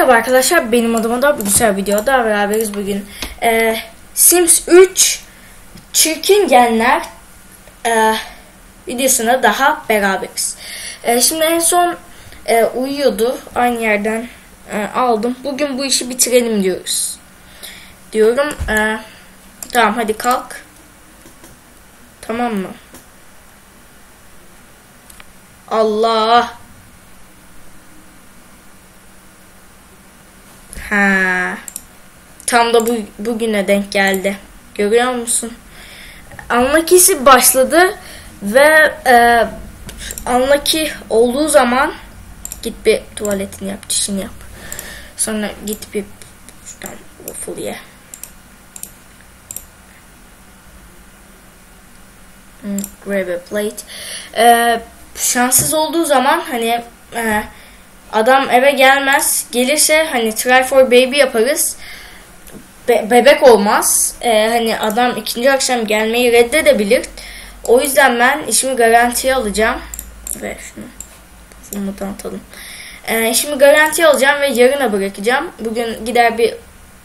Merhaba arkadaşlar benim adıma da güzel videoda beraberiz bugün. Ee, Sims 3 Çirkin Genler e, videosuna daha beraberiz. E, şimdi en son e, uyuyordu aynı yerden e, aldım. Bugün bu işi bitirelim diyoruz. Diyorum. E, tamam hadi kalk. Tamam mı? Allah. Ha. Tam da bu bugüne denk geldi. Görüyor musun? Anlakisi başladı ve e, anlaki olduğu zaman git bir tuvaletini yap, çişini yap. Sonra git bir şuradan waffle ye. Hmm, grab a plate. E, şanssız olduğu zaman hani e, adam eve gelmez. Gelirse hani try for baby yaparız. Be- bebek olmaz. Ee, hani adam ikinci akşam gelmeyi reddedebilir. O yüzden ben işimi garantiye alacağım. Ve şunu bunu atalım. Ee, işimi garantiye alacağım ve yarına bırakacağım. Bugün gider bir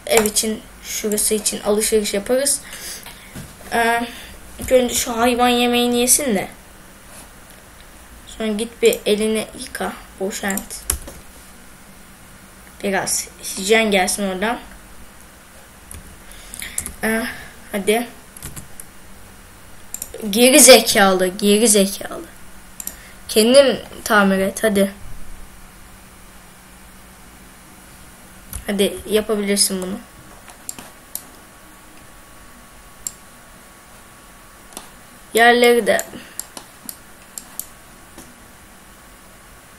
ev için şurası için alışveriş yaparız. Ee, önce şu hayvan yemeğini yesin de. Sonra git bir elini yıka. Boşalt. Biraz hijyen gelsin oradan. Ee, hadi. Geri zekalı, geri zekalı. Kendin tamir et hadi. Hadi yapabilirsin bunu. Yerleri de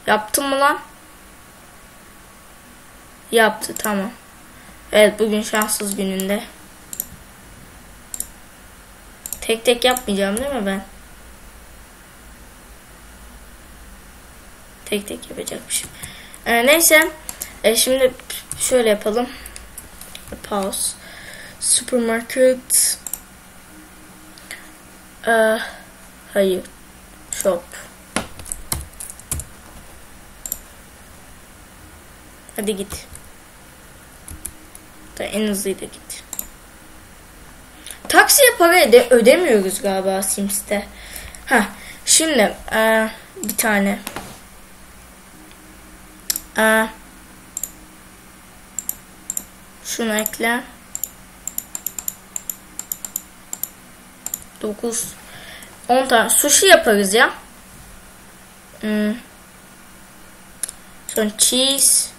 Yaptın mı lan? Yaptı tamam. Evet bugün şanssız gününde. Tek tek yapmayacağım değil mi ben? Tek tek yapacakmışım. Ee, neyse. Ee, şimdi şöyle yapalım. Pause. Supermarket. Ee, hayır. Shop. Hadi git. Da en hızlıyla git. Taksiye para öde ödemiyoruz galiba Sims'te. Ha, şimdi e, bir tane. E, şunu ekle. 9 10 tane sushi yaparız ya. Hmm. Sonra cheese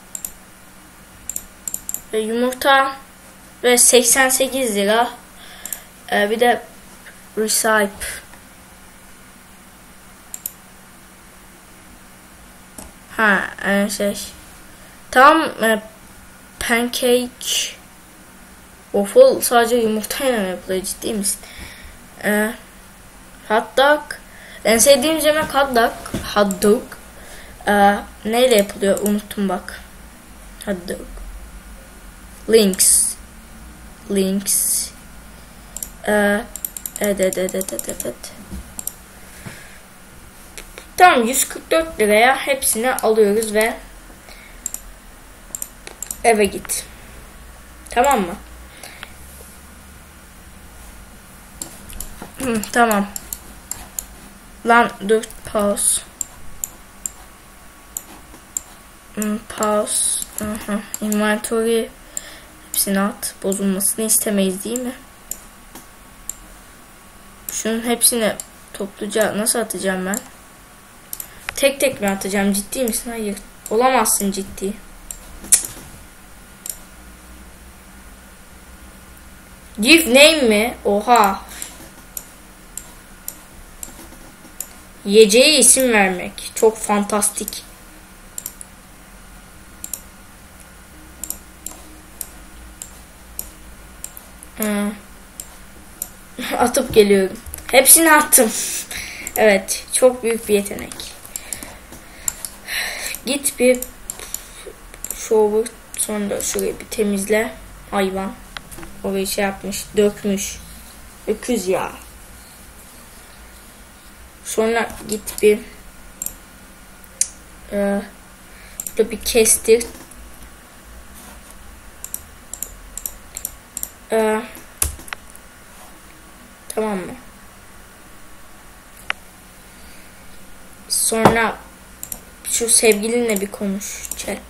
ve yumurta ve 88 lira. Ee, bir de recipe. Ha, e, şey. Tam e, pancake waffle sadece yumurtayla mı yapılıyor ciddi misin? E, hot dog. En sevdiğim yemek hot dog. Hot dog. E, neyle yapılıyor unuttum bak. Hot dog. Links. Links. Ee, evet, evet, evet, evet, evet. Tamam 144 liraya hepsini alıyoruz ve eve git. Tamam mı? Hı, tamam. Lan dur pause. Pause. Aha. Inventory hepsini at. Bozulmasını istemeyiz değil mi? Şunun hepsini topluca nasıl atacağım ben? Tek tek mi atacağım? Ciddi misin? Hayır. Olamazsın ciddi. Give name mi? Oha. Yiyeceğe isim vermek. Çok fantastik. Atıp geliyorum. Hepsini attım. evet. Çok büyük bir yetenek. Git bir shower sonra şurayı bir temizle. Hayvan. Orayı şey yapmış. Dökmüş. Öküz ya. Sonra git bir e, bir kestir. Ee, tamam mı? Sonra şu sevgilinle bir konuş chat.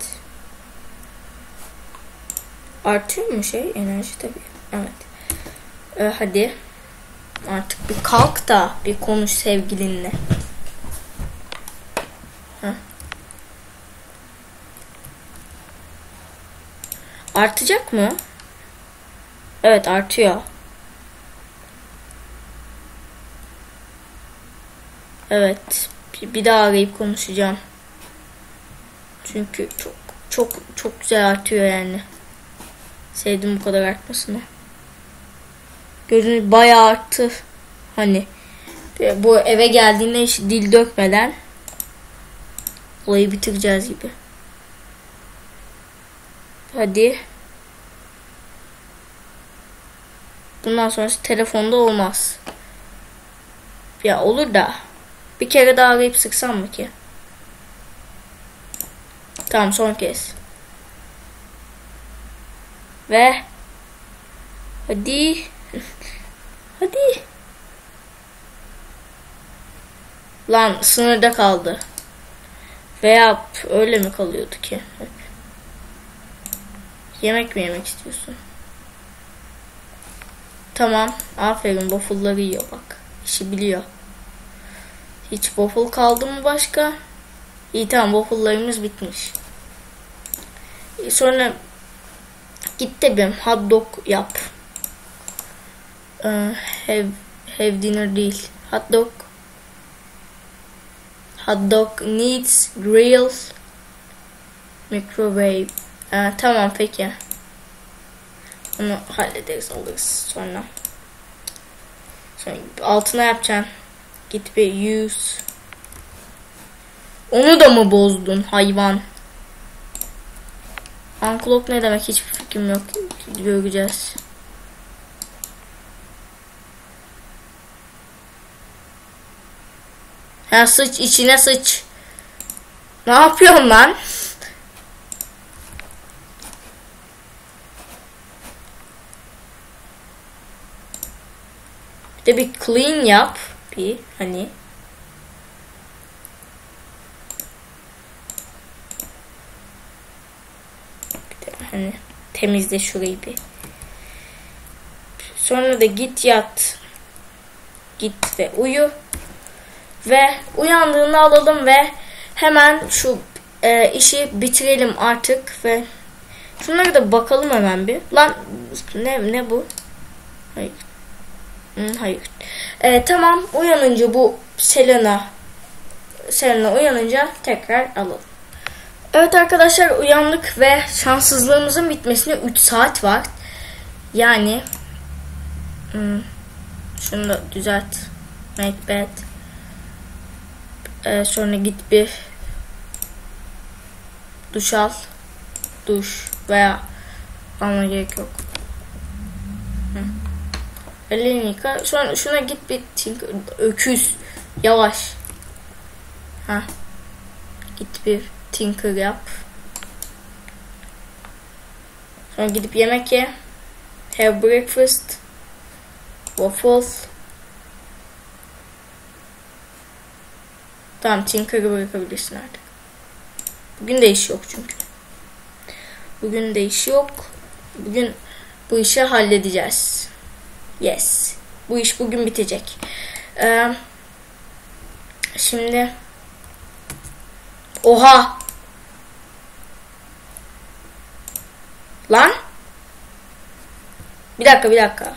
Artıyor mu şey enerji tabii. Evet. Ee, hadi. Artık bir kalk da bir konuş sevgilinle. Heh. Artacak mı? Evet artıyor. Evet. Bir, daha arayıp konuşacağım. Çünkü çok çok çok güzel artıyor yani. Sevdim bu kadar artmasını. Gözünüz bayağı arttı. Hani bu eve geldiğinde hiç dil dökmeden olayı bitireceğiz gibi. Hadi. Bundan sonrası telefonda olmaz. Ya olur da bir kere daha arayıp sıksam mı ki? Tamam son kez. Ve hadi hadi lan sınırda kaldı. Veya öyle mi kalıyordu ki? Yemek mi yemek istiyorsun? Tamam. Aferin. Waffle'ları yiyor bak. İşi biliyor. Hiç waffle kaldı mı başka? İyi tamam waffle'larımız bitmiş. E, sonra git de bir hot dog yap. Ee, have, have dinner değil. Hot dog. Hot dog needs grill microwave. Ee, tamam peki. Onu hallederiz alırız sonra. Sonra altına yapacaksın. Git bir use. Onu da mı bozdun hayvan? Unclock ne demek hiçbir fikrim yok. Göreceğiz. Ha sıç içine sıç. Ne yapıyorsun lan? Bir de bir clean yap. Bir hani. Bir de hani temizle şurayı bir. Sonra da git yat. Git ve uyu. Ve uyandığını alalım ve hemen şu e, işi bitirelim artık ve şunlara da bakalım hemen bir. Lan ne ne bu? Hayır. Hayır. E, tamam uyanınca bu Selena Selena uyanınca tekrar alalım. Evet arkadaşlar uyandık ve şanssızlığımızın bitmesine 3 saat var. Yani hmm, şunu da düzelt. Make bed. Ee, sonra git bir duş al. Duş veya alma gerek yok. Hı. Elini yıka. Sonra şuna git bir tinker, öküz. Yavaş. Ha. Git bir tinker yap. Sonra gidip yemek ye. Have breakfast. Waffle. Tamam Tinker'ı bırakabilirsin artık. Bugün de iş yok çünkü. Bugün de iş yok. Bugün bu işi halledeceğiz. Yes. Bu iş bugün bitecek. Ee, şimdi Oha. Lan. Bir dakika bir dakika.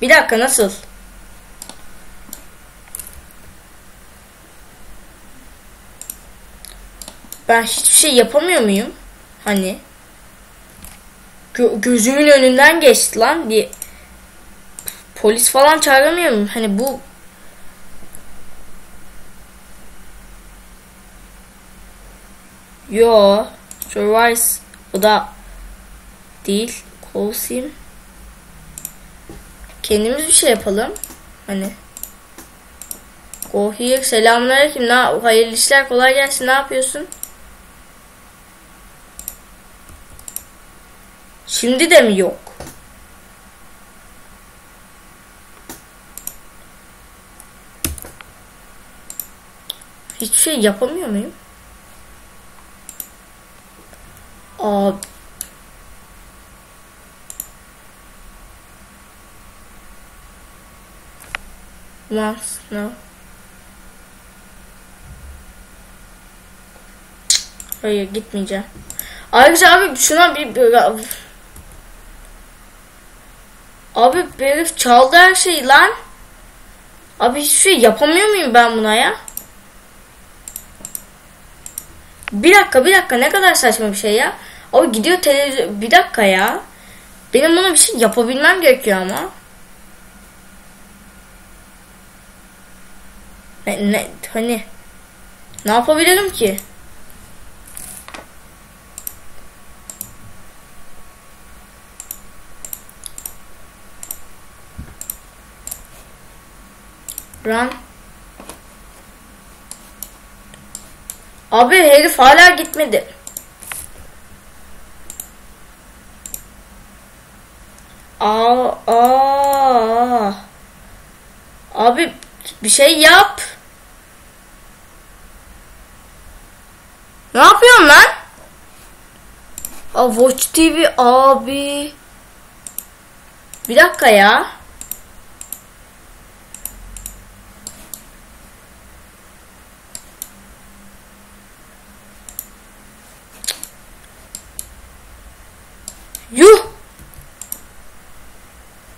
Bir dakika nasıl? Ben hiçbir şey yapamıyor muyum? Hani Gö gözümün önünden geçti lan diye polis falan çağıramıyor muyum? Hani bu Yo, Survive o da değil. Close Kendimiz bir şey yapalım. Hani Go here. Selamünaleyküm. Ne hayırlı işler kolay gelsin. Ne yapıyorsun? Şimdi de mi yok? Hiçbir şey yapamıyor muyum? Aa. Once, no. Hayır gitmeyeceğim. Ayrıca abi şuna bir, bir Abi bir herif çaldı her şeyi lan. Abi hiçbir şey yapamıyor muyum ben buna ya? Bir dakika bir dakika ne kadar saçma bir şey ya. Abi gidiyor televizyon bir dakika ya. Benim buna bir şey yapabilmem gerekiyor ama. Ne, ne hani ne yapabilirim ki? Run. Abi herif hala gitmedi. Aa, aa. Abi bir şey yap. Ne yapıyorsun lan? Aa, Watch TV abi. Bir dakika ya.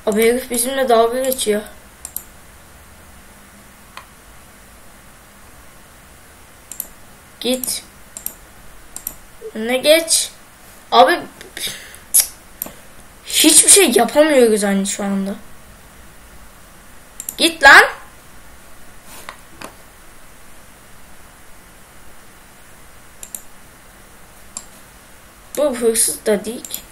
Abi herif bizimle dalga geçiyor. Git. Ne geç. Abi hiçbir şey yapamıyoruz hani şu anda. Git lan. Bu hırsız da değil ki.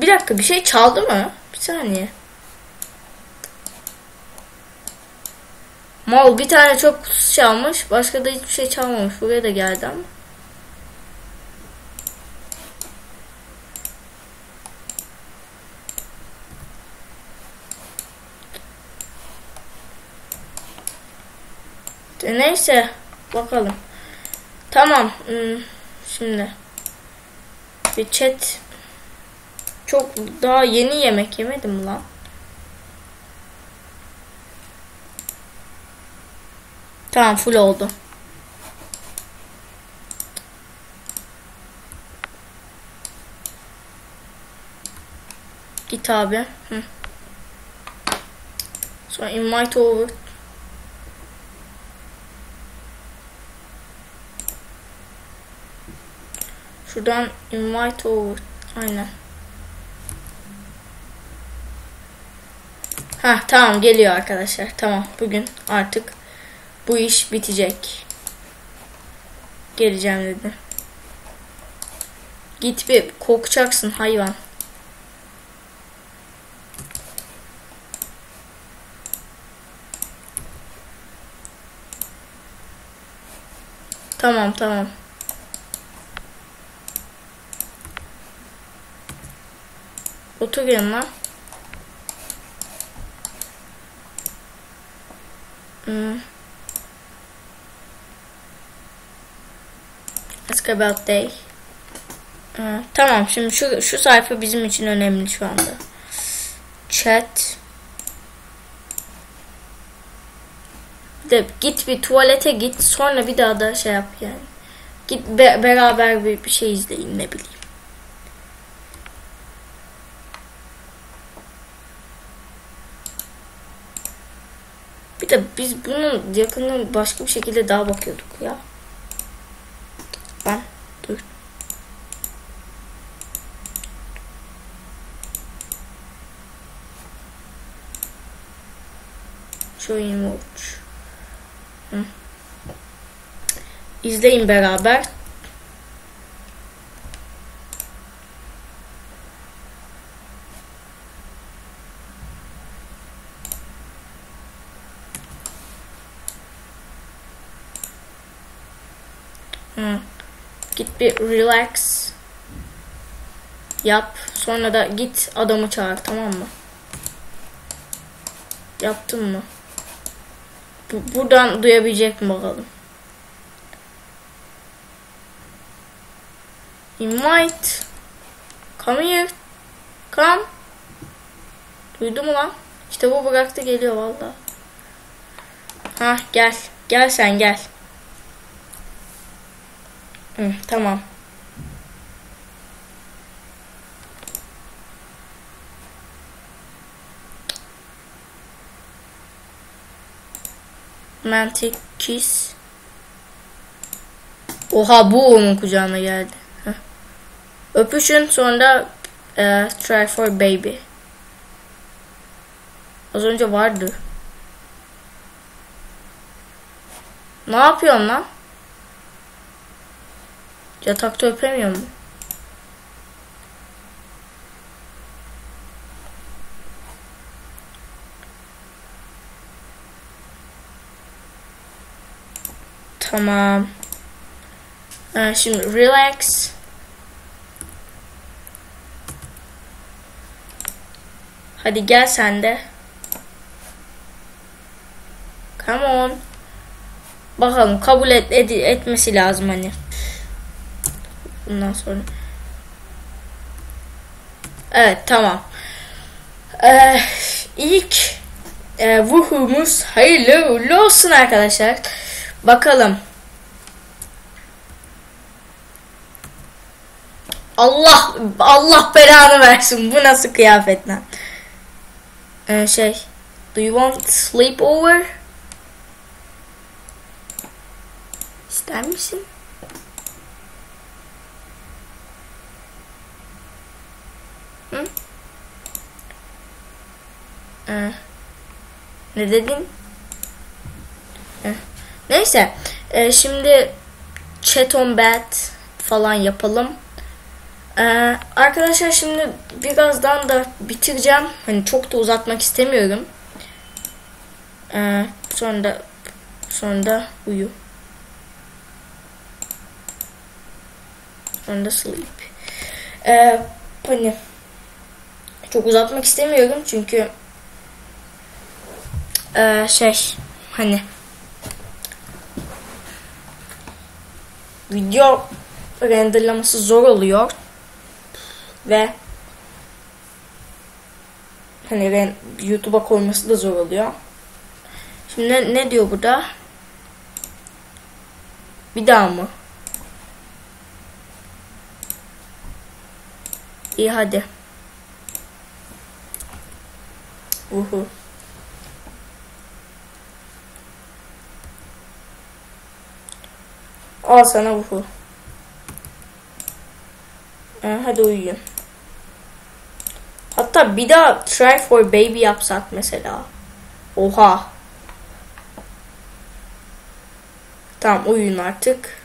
Bir dakika bir şey çaldı mı? Bir saniye. Mal bir tane çok kutusu çalmış. Başka da hiçbir şey çalmamış. Buraya da geldi ama. Neyse. Bakalım. Tamam. Hmm, şimdi. Bir chat. Çok daha yeni yemek yemedim lan. Tamam full oldu. Git abi. Hı. Sonra invite over. Şuradan invite over. Aynen. Ha tamam geliyor arkadaşlar. Tamam bugün artık bu iş bitecek. Geleceğim dedi. Git bir kokacaksın hayvan. Tamam tamam. Otur yanına. Hmm. Ask about day. Ee, tamam şimdi şu şu sayfa bizim için önemli şu anda. Chat. De git bir tuvalete git sonra bir daha da şey yap yani. Git be, beraber bir, bir şey izleyin ne bileyim. Bir de biz bunun yakından başka bir şekilde daha bakıyorduk ya. Ben dur. Showing watch. İzleyin beraber. Git bir relax yap. Sonra da git adamı çağır tamam mı? Yaptım mı? Bu, buradan duyabilecek mi bakalım. Invite. Come here. Come. Duydu mu lan? İşte bu bıraktı geliyor valla. Ha gel. Gel sen gel. Hı, tamam. Romantic kiss. Oha bu onun kucağına geldi. Heh. Öpüşün sonra e, try for baby. Az önce vardı. Ne yapıyorsun lan? Yatakta öpemiyor mu? Tamam. Ee, şimdi relax. Hadi gel sen de. Come on. Bakalım kabul et, ed- etmesi lazım hani. Bundan sonra. Evet tamam. Ee, ilk e, vuhumuz hayırlı olsun arkadaşlar. Bakalım. Allah Allah belanı versin. Bu nasıl kıyafet lan? Ee, şey. Do you want sleepover? İster misin? Hı? Ee, ne dedin? Ee, neyse. Ee, şimdi chat on bat falan yapalım. Ee, arkadaşlar şimdi birazdan da bitireceğim. Hani çok da uzatmak istemiyorum. Ee, sonra da sonra da uyu. Sonra da sleep. Ee, hani çok uzatmak istemiyorum çünkü ee, şey hani video renderlaması zor oluyor ve hani ren- YouTube'a koyması da zor oluyor. Şimdi ne, ne diyor burada? Bir daha mı? İyi hadi. Uhu. Al sana uhu. Ee, hadi uyuyun. Hatta bir daha try for baby yapsak mesela. Oha. Tamam uyuyun artık.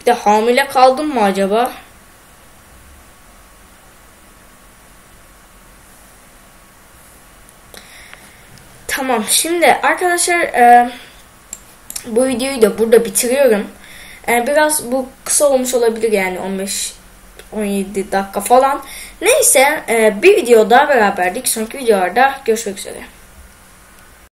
Bir de hamile kaldım mı acaba? Tamam şimdi arkadaşlar e, bu videoyu da burada bitiriyorum. E, biraz bu kısa olmuş olabilir yani 15 17 dakika falan. Neyse e, bir video daha beraberdik. Sonraki videolarda görüşmek üzere.